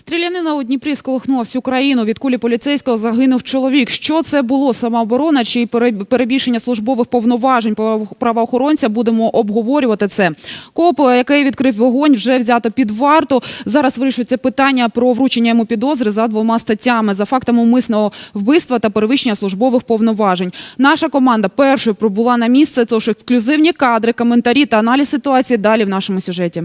Стрілянина у Дніпрі сколихнула всю країну. Від кулі поліцейського загинув чоловік. Що це було? Самооборона чи пере- перебільшення службових повноважень прав- правоохоронця? Будемо обговорювати це. Коп, який відкрив вогонь, вже взято під варту. Зараз вирішується питання про вручення йому підозри за двома статтями за фактами умисного вбивства та перевищення службових повноважень. Наша команда першою прибула на місце. Тож ексклюзивні кадри, коментарі та аналіз ситуації далі в нашому сюжеті.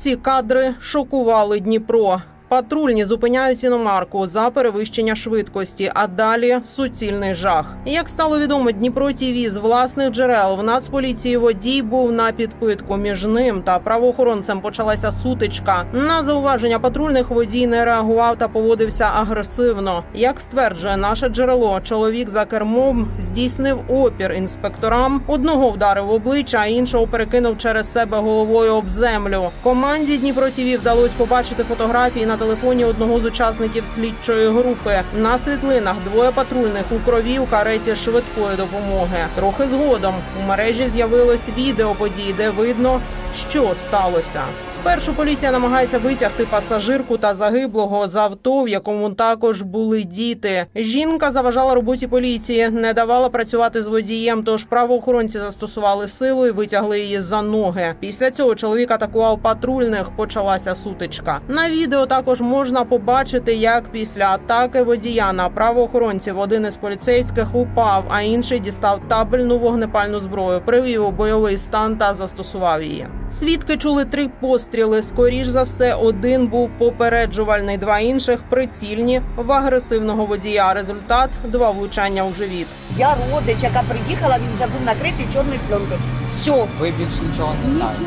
Ці кадри шокували Дніпро. Патрульні зупиняють іномарку за перевищення швидкості, а далі суцільний жах. Як стало відомо, Дніпро ТІВІ з власних джерел в Нацполіції водій був на підпитку. Між ним та правоохоронцем почалася сутичка. На зауваження патрульних водій не реагував та поводився агресивно. Як стверджує наше джерело, чоловік за кермом здійснив опір інспекторам. Одного вдарив в обличчя, а іншого перекинув через себе головою об землю. Команді Дніпро ТІВІ вдалося побачити фотографії на телефоні одного з учасників слідчої групи. На світлинах двоє патрульних у крові у кареті швидкої допомоги. Трохи згодом у мережі з'явилось відео подій, де видно. Що сталося? Спершу поліція намагається витягти пасажирку та загиблого з авто, в якому також були діти. Жінка заважала роботі поліції, не давала працювати з водієм. Тож правоохоронці застосували силу і витягли її за ноги. Після цього чоловік атакував патрульних. Почалася сутичка. На відео також можна побачити, як після атаки водія на правоохоронців один із поліцейських упав, а інший дістав табельну вогнепальну зброю, привів у бойовий стан та застосував її. Свідки чули три постріли. Скоріш за все, один був попереджувальний, два інших прицільні в агресивного водія. Результат два влучання у живіт. Я родич, яка приїхала, він вже був накритий чорною пленкою. Все. Ви більше нічого не знаєте.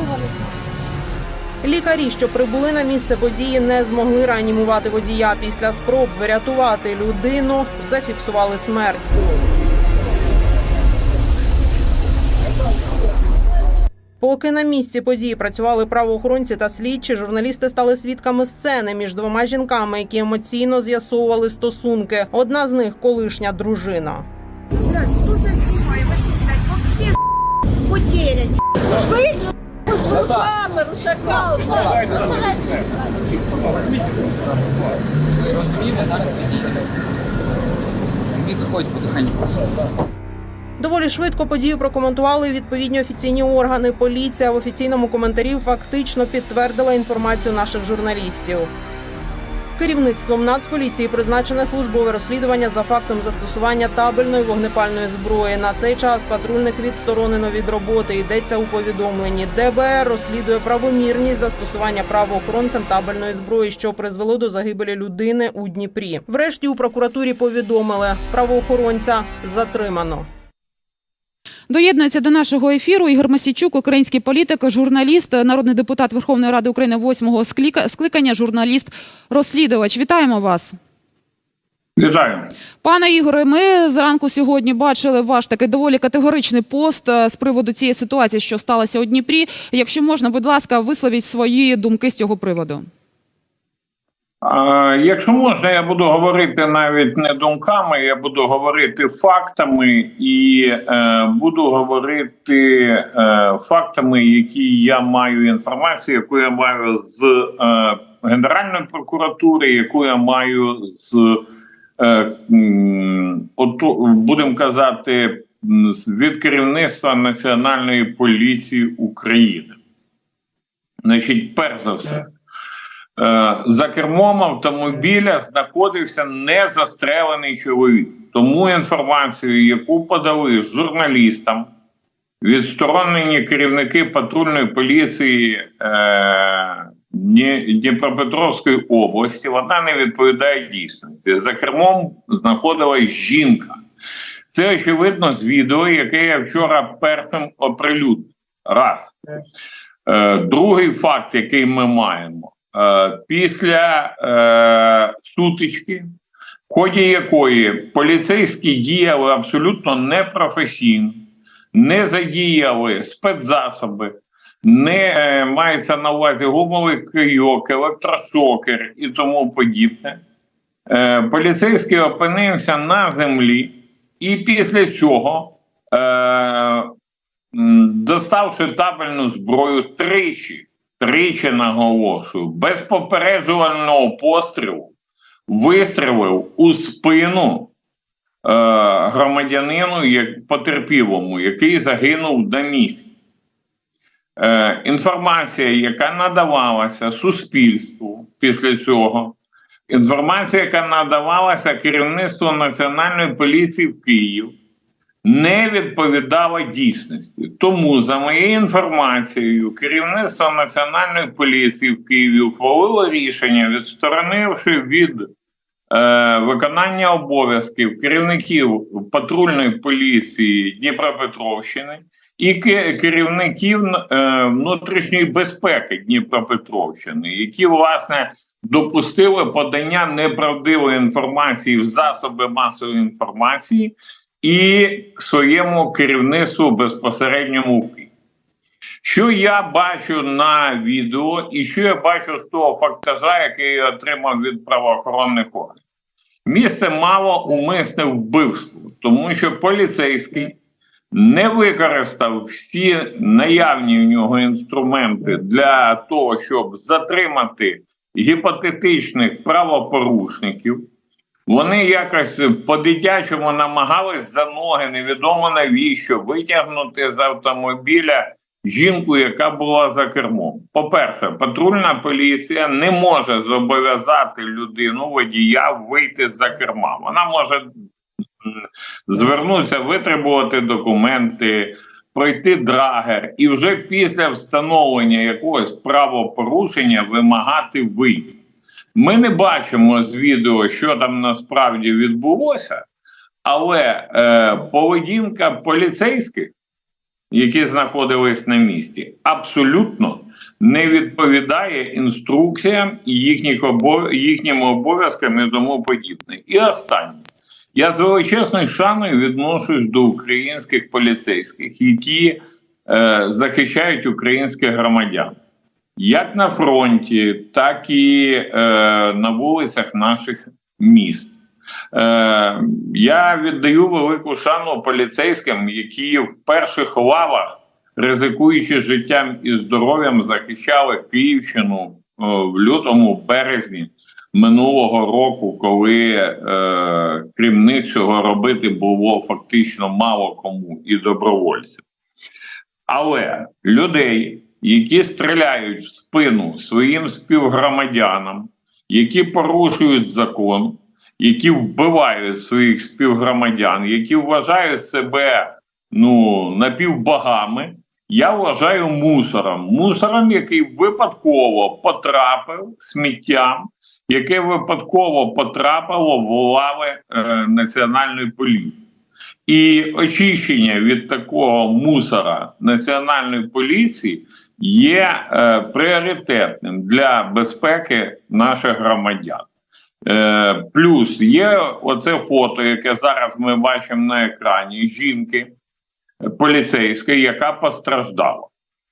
Лікарі, що прибули на місце події, не змогли реанімувати водія. Після спроб врятувати людину, зафіксували смерть. Поки на місці події працювали правоохоронці та слідчі, журналісти стали свідками сцени між двома жінками, які емоційно з'ясовували стосунки. Одна з них колишня дружина. Камеру, шакал. Розумієте, зараз відійдемось. Відходь потихеньку. Доволі швидко подію прокоментували відповідні офіційні органи. Поліція в офіційному коментарі фактично підтвердила інформацію наших журналістів. Керівництвом Нацполіції призначене службове розслідування за фактом застосування табельної вогнепальної зброї. На цей час патрульних відсторонено від роботи. Йдеться у повідомленні. ДБР розслідує правомірність застосування правоохоронцем табельної зброї, що призвело до загибелі людини у Дніпрі. Врешті у прокуратурі повідомили, правоохоронця затримано. Доєднується до нашого ефіру Ігор Масічук, український політик, журналіст, народний депутат Верховної Ради України восьмого скликання, журналіст, розслідувач. Вітаємо вас. Вітаю. Пане Ігоре, ми зранку сьогодні бачили ваш такий доволі категоричний пост е, з приводу цієї ситуації, що сталося у Дніпрі. Якщо можна, будь ласка, висловіть свої думки з цього приводу. Якщо можна, я буду говорити навіть не думками, я буду говорити фактами і е, буду говорити е, фактами, які я маю інформацію, яку я маю з е, Генеральної прокуратури, яку я маю з е, будемо казати, від керівництва Національної поліції України. Значить, перш за все. Е, за кермом автомобіля знаходився незастрелений чоловік. Тому інформацію, яку подали журналістам, відсторонені керівники патрульної поліції е, Дніпропетровської області, вона не відповідає дійсності. За кермом знаходилась жінка. Це очевидно з відео, яке я вчора першим оприлюднив. Раз. Е, другий факт, який ми маємо. Е, після е, сутички, в ході якої поліцейські діяли абсолютно непрофесійно, не задіяли спецзасоби, не е, мається на увазі гумовий кийок, електрошокер і тому подібне. Е, поліцейський опинився на землі, і після цього, е, доставши табельну зброю тричі, тричі наголошую, без попереджувального пострілу вистрілив у спину е, громадянину як потерпілому, який загинув на місці. Е, інформація, яка надавалася суспільству після цього, інформація, яка надавалася керівництву Національної поліції в Київ, не відповідала дійсності. Тому, за моєю інформацією, керівництво Національної поліції в Києві ухвалило рішення, відсторонивши від е, виконання обов'язків керівників патрульної поліції Дніпропетровщини і керівників е, внутрішньої безпеки Дніпропетровщини, які власне допустили подання неправдивої інформації в засоби масової інформації і своєму керівництву безпосередньому. Що я бачу на відео, і що я бачу з того фактажа, який я отримав від правоохоронних органів? Місце мало умисне вбивство, тому що поліцейський не використав всі наявні в нього інструменти для того, щоб затримати гіпотетичних правопорушників. Вони якось по-дитячому намагались за ноги, невідомо навіщо, витягнути з автомобіля жінку, яка була за кермом. По-перше, патрульна поліція не може зобов'язати людину водія вийти з-за керма. Вона може звернутися, витребувати документи, пройти драгер і вже після встановлення якогось правопорушення вимагати виїзд. Ми не бачимо з відео, що там насправді відбулося, але е, поведінка поліцейських, які знаходились на місці, абсолютно не відповідає інструкціям їхніх обов... їхнім обов'язкам і тому подібне. І останнє. Я з величезною шаною відношусь до українських поліцейських, які е, захищають українських громадян як на фронті, так і е, на вулицях наших міст. Е, я віддаю велику шану поліцейським, які в перших лавах, ризикуючи життям і здоров'ям, захищали Київщину е, в лютому березні минулого року, коли е, крім них цього робити було фактично мало кому і добровольців. Але людей, які стріляють в спину своїм співгромадянам, які порушують закон, які вбивають своїх співгромадян, які вважають себе ну, напівбогами, я вважаю мусором. Мусором, який випадково потрапив сміттям, яке випадково потрапило в лави е, національної поліції. І очищення від такого мусора національної поліції є е, пріоритетним для безпеки наших громадян. Е, плюс є оце фото, яке зараз ми бачимо на екрані жінки поліцейської, яка постраждала.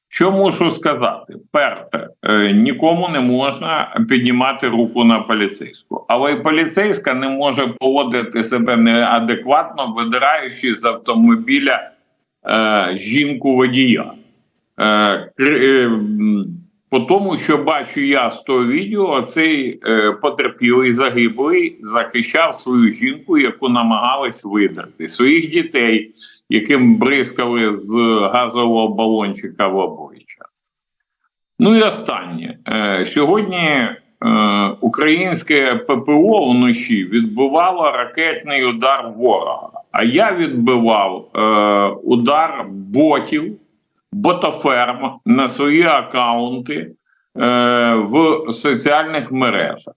Що мушу сказати? Перше, е, нікому не можна піднімати руку на поліцейську, але й поліцейська не може поводити себе неадекватно, видираючи з автомобіля е, жінку водія. Е, е, по тому, що бачу я з того відео, цей е, потерпілий загиблий захищав свою жінку, яку намагались видерти, своїх дітей, яким бризкали з газового балончика в обличчя. Ну і останнє. Сьогодні українське ППО вночі відбивало ракетний удар ворога. А я відбивав е, удар ботів, ботоферм на свої акаунти е, в соціальних мережах.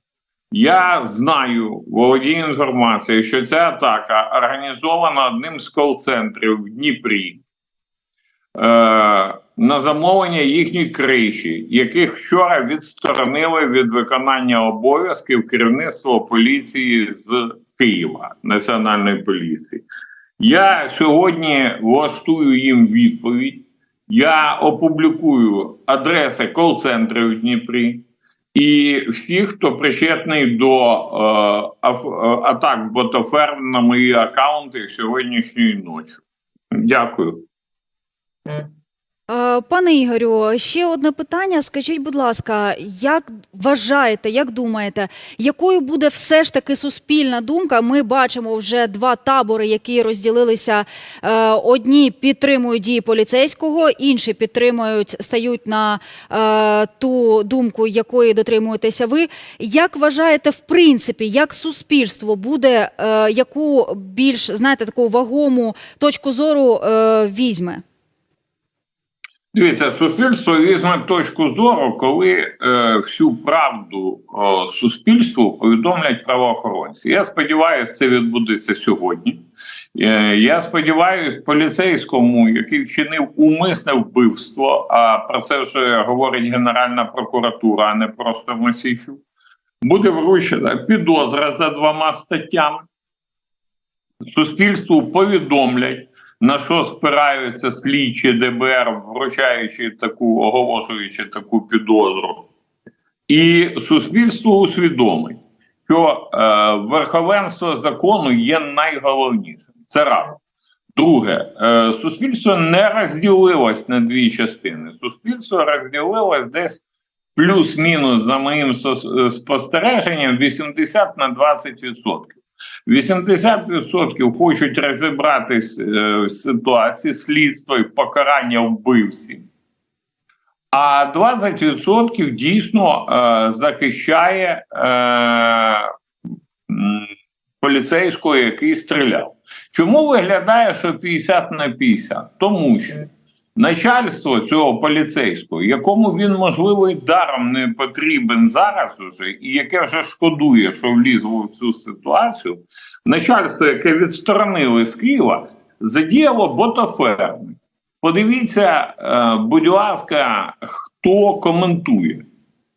Я знаю, володію інформацією, що ця атака організована одним з кол-центрів в Дніпрі е, на замовлення їхньої криші, яких вчора відсторонили від виконання обов'язків керівництво поліції з Києва, Національної поліції. Я сьогодні влаштую їм відповідь. Я опублікую адреси кол-центрів в Дніпрі і всіх, хто причетний до е, е, атак ботоферм на мої аккаунти сьогоднішньої ночі. Дякую. Е, Пане Ігорю, ще одне питання. Скажіть, будь ласка, як вважаєте, як думаєте, якою буде все ж таки суспільна думка? Ми бачимо вже два табори, які розділилися. Е, Одні підтримують дії поліцейського, інші підтримують, стають на е, ту думку, якої дотримуєтеся ви. Як вважаєте, в принципі, як суспільство буде, яку більш знаєте, таку вагому точку зору візьме? Дивіться, суспільство візьме точку зору, коли е, всю правду о, суспільству повідомлять правоохоронці. Я сподіваюся, це відбудеться сьогодні. Е, я сподіваюся, поліцейському, який вчинив умисне вбивство, а про це вже говорить Генеральна прокуратура, а не просто Мосійчук, буде вручена підозра за двома статтями. Суспільству повідомлять на що спираються слідчі ДБР, вручаючи таку, оголошуючи таку підозру, і суспільство усвідомить, що е, верховенство закону є найголовнішим. Це раз. Друге, е, суспільство не розділилось на дві частини. Суспільство розділилось десь плюс-мінус, за моїм спостереженням, 80 на 20%. 80% хочуть розібратись е, в ситуації слідства і покарання вбивців, а 20% дійсно е, захищає е, поліцейського, який стріляв. Чому виглядає, що 50 на 50? Тому що начальство цього поліцейського, якому він, можливо, і даром не потрібен зараз уже, і яке вже шкодує, що влізло в цю ситуацію, начальство, яке відсторонили з Києва, задіяло ботоферми. Подивіться, е, будь ласка, хто коментує.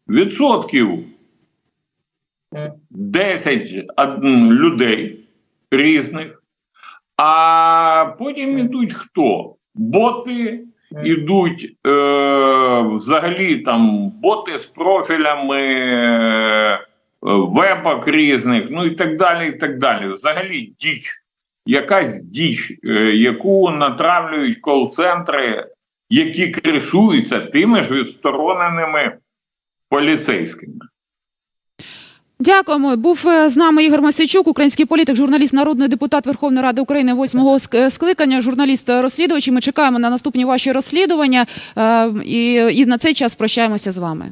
Відсотків 10 людей різних, а потім ідуть хто? Боти, ідуть е, взагалі там боти з профілями е, вебок різних, ну і так далі. і так далі. Взагалі діч, якась діч, е, яку натравлюють кол-центри, які кришуються тими ж відстороненими поліцейськими. Дякуємо. Був е, з нами Ігор Масячук, український політик, журналіст, народний депутат Верховної Ради України восьмого ск- скликання, журналіст розслідувач розслідувачі. Ми чекаємо на наступні ваші розслідування е, і на цей час прощаємося з вами.